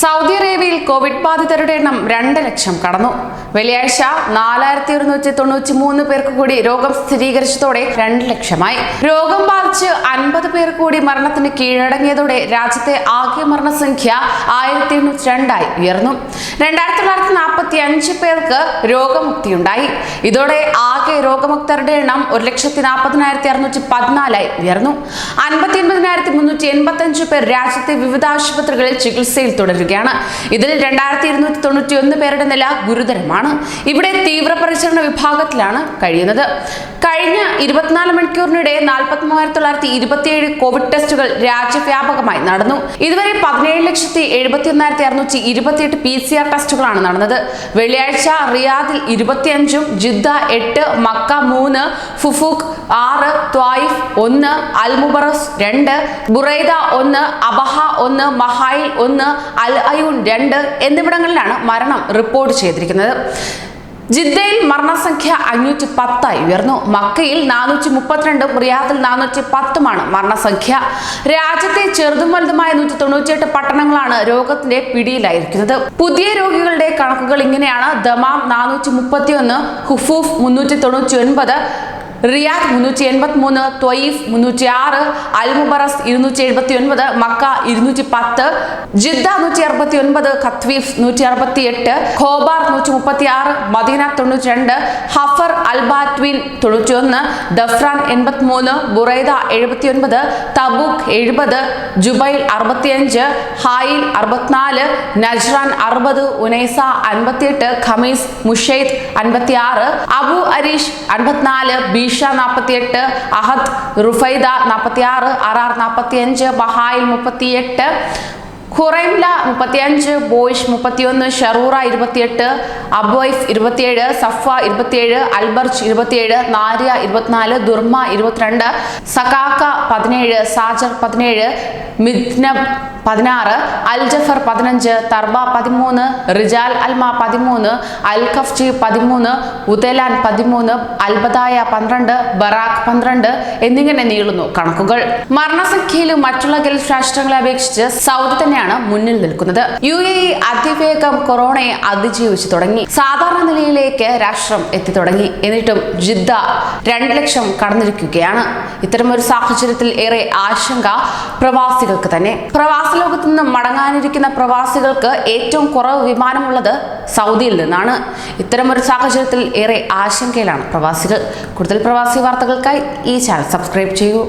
Saudi അറേബ്യയിൽ Covid ബാധിതരുടെ എണ്ണം രണ്ട് ലക്ഷം കടന്നു. വെള്ളിയാഴ്ച നാലായിരത്തി ഒരുന്നൂറ്റി തൊണ്ണൂറ്റി മൂന്ന് പേർക്ക് കൂടി രോഗം സ്ഥിരീകരിച്ചതോടെ രണ്ട് ലക്ഷമായി. രോഗം ബാധിച്ച് അൻപത് പേർ കൂടി മരണത്തിന് കീഴടങ്ങിയതോടെ രാജ്യത്തെ ആകെ മരണസംഖ്യ ആയിരത്തി എണ്ണൂറ്റി രണ്ടായി ഉയർന്നു. രണ്ടായിരത്തി തൊള്ളായിരത്തി നാൽപ്പത്തി അഞ്ച് പേർക്ക് രോഗമുക്തിയുണ്ടായി. ഇതോടെ ആകെ രോഗമുക്തരുടെ എണ്ണം ഒരു ലക്ഷത്തി നാൽപ്പതിനായിരത്തി അറുന്നൂറ്റി പതിനാലായി ഉയർന്നു. അൻപത്തി ഒൻപതിനായിരത്തി മുന്നൂറ്റി എൺപത്തി അഞ്ച് പേർ രാജ്യത്തെ വിവിധ ആശുപത്രികളിൽ ചികിത്സയിൽ തുടരുകയാണ്. ഇതിൽ രണ്ടായിരത്തി ഇരുന്നൂറ്റി തൊണ്ണൂറ്റി ഒന്ന് പേരുടെ നില ഗുരുതരമാണ്. ഇവിടെ തീവ്രപരിചരണ വിഭാഗത്തിലാണ് കഴിയുന്നത്. കഴിഞ്ഞ ഇരുപത്തിനാല് മണിക്കൂറിനിടെ നാൽപ്പത്തി മൂവായിരത്തി തൊള്ളായിരത്തി ഇരുപത്തിയേഴ് കോവിഡ് ടെസ്റ്റുകൾ രാജ്യവ്യാപകമായി നടന്നു. ഇതുവരെ പതിനേഴ് ലക്ഷത്തി എഴുപത്തി ഒന്നായിരത്തി അറുന്നൂറ്റി ഇരുപത്തിയെട്ട് പി സി ആർ ടെസ്റ്റുകളാണ് നടന്നത്. വെള്ളിയാഴ്ച റിയാദിൽ ഇരുപത്തിയഞ്ചും ജിദ്ദ എട്ട് മക്ക മൂന്ന് ഫുഫൂഖ് ആറ് ത്വായിഫ് ഒന്ന് അൽമുബറസ് രണ്ട് ബുറൈദ ഒന്ന് അബഹ ഒന്ന് മഹായിൽ ഒന്ന് അൽ അയൂൺ രണ്ട് എന്നിവിടങ്ങളിലാണ് മരണം റിപ്പോർട്ട് ചെയ്തിരിക്കുന്നത്. ജിദ്ദയിൽ മരണസംഖ്യ അഞ്ഞൂറ്റി പത്തായി ഉയർന്നു. മക്കയിൽ നാനൂറ്റി മുപ്പത്തിരണ്ടും റിയാദിൽ നാനൂറ്റി പത്തുമാണ് മരണസംഖ്യ. രാജ്യത്തെ ചെറുതും വലുതുമായ നൂറ്റി തൊണ്ണൂറ്റിയെട്ട് പട്ടണങ്ങളാണ് രോഗത്തിന്റെ പിടിയിലായിരിക്കുന്നത്. പുതിയ രോഗികളുടെ കണക്കുകൾ ഇങ്ങനെയാണ്. ദമാം നാനൂറ്റി മുപ്പത്തിയൊന്ന് ഹുഫൂഫ് മുന്നൂറ്റി തൊണ്ണൂറ്റി ഒൻപത് റിയാദ് മുന്നൂറ്റി എൺപത്തി മൂന്ന് ത്വയീഫ് മുന്നൂറ്റി ആറ് അൽമുബറസ് ഇരുന്നൂറ്റി എഴുപത്തി ഒൻപത് മക്ക ഇരുന്നൂറ്റി പത്ത് ജിദ്ദ നൂറ്റി അറുപത്തി ഒൻപത് ഖത്വീഫ് നൂറ്റി അറുപത്തി എട്ട് ഖോബാർ നൂറ്റി മുപ്പത്തി ആറ് മദീന തൊണ്ണൂറ്റി രണ്ട് ഹഫർ അൽബാത്വിൻ തൊണ്ണൂറ്റി ഒന്ന് ദഫ്രാൻ എൺപത്തി മൂന്ന് ബുറൈദ എഴുപത്തി ഒൻപത് തബൂക്ക് എഴുപത് ജുബൈൽ അറുപത്തിയഞ്ച് ഹായിൽ അറുപത്തിനാല് നജ്റാൻ അറുപത് ഉനൈസ അൻപത്തിയെട്ട് ഖമീസ് മുഷൈദ് അൻപത്തി ആറ് അബു അരീഷ് അൻപത്തിനാല് ബീഷ നാൽപ്പത്തിയെട്ട് അഹദ് റുഫൈദ നാൽപ്പത്തി ആറ് അറാർ നാൽപ്പത്തിയഞ്ച് ബഹായിൽ മുപ്പത്തിയെട്ട് ഖുറൈംല മുപ്പത്തിയഞ്ച് ബോയിഷ് മുപ്പത്തിയൊന്ന് ഷറൂറ ഇരുപത്തിയെട്ട് അബോയ്ഫ് ഇരുപത്തിയേഴ് സഫ ഇരുപത്തിയേഴ് അൽബർച്ച് ഇരുപത്തിയേഴ് നാരിയ ഇരുപത്തിനാല് ദുർമ ഇരുപത്തിരണ്ട് സകാക്ക പതിനേഴ് സാജർ പതിനേഴ് മിദ്നബ് പതിനാറ് അൽ ജഫർ പതിനഞ്ച് തർബ പതിമൂന്ന് റിജാൽ അൽമ പതിമൂന്ന് അൽ കഫ്ജി പതിമൂന്ന് ഉദലാൻ പതിമൂന്ന് അൽബദായ പന്ത്രണ്ട് ബറാഖ് പന്ത്രണ്ട് എന്നിങ്ങനെ നീളുന്നു കണക്കുകൾ. മരണസംഖ്യയിലും മറ്റുള്ള ഗൾഫ് രാഷ്ട്രങ്ങളെ അപേക്ഷിച്ച് സൗദി തന്നെയാണ് മുന്നിൽ നിൽക്കുന്നത്. യു എ ഇ അതിവേഗം കൊറോണയെ അതിജീവിച്ചു തുടങ്ങി. സാധാരണ നിലയിലേക്ക് രാഷ്ട്രം എത്തി തുടങ്ങി. എന്നിട്ടും ജിദ്ദ രണ്ട് ലക്ഷം കടന്നിരിക്കുകയാണ്. ഇത്തരമൊരു സാഹചര്യത്തിൽ ഏറെ ആശങ്ക പ്രവാസികൾക്ക് തന്നെ. പ്രവാസ ലോകത്ത് നിന്ന് മടങ്ങാനിരിക്കുന്ന പ്രവാസികൾക്ക് ഏറ്റവും കുറവ് വിമാനമുള്ളത് സൗദിയിൽ നിന്നാണ്. ഇത്തരമൊരു സാഹചര്യത്തിൽ ഏറെ ആശങ്കയിലാണ് പ്രവാസികൾ. കൂടുതൽ പ്രവാസി വാർത്തകൾക്കായി ഈ ചാനൽ സബ്സ്ക്രൈബ് ചെയ്യൂ.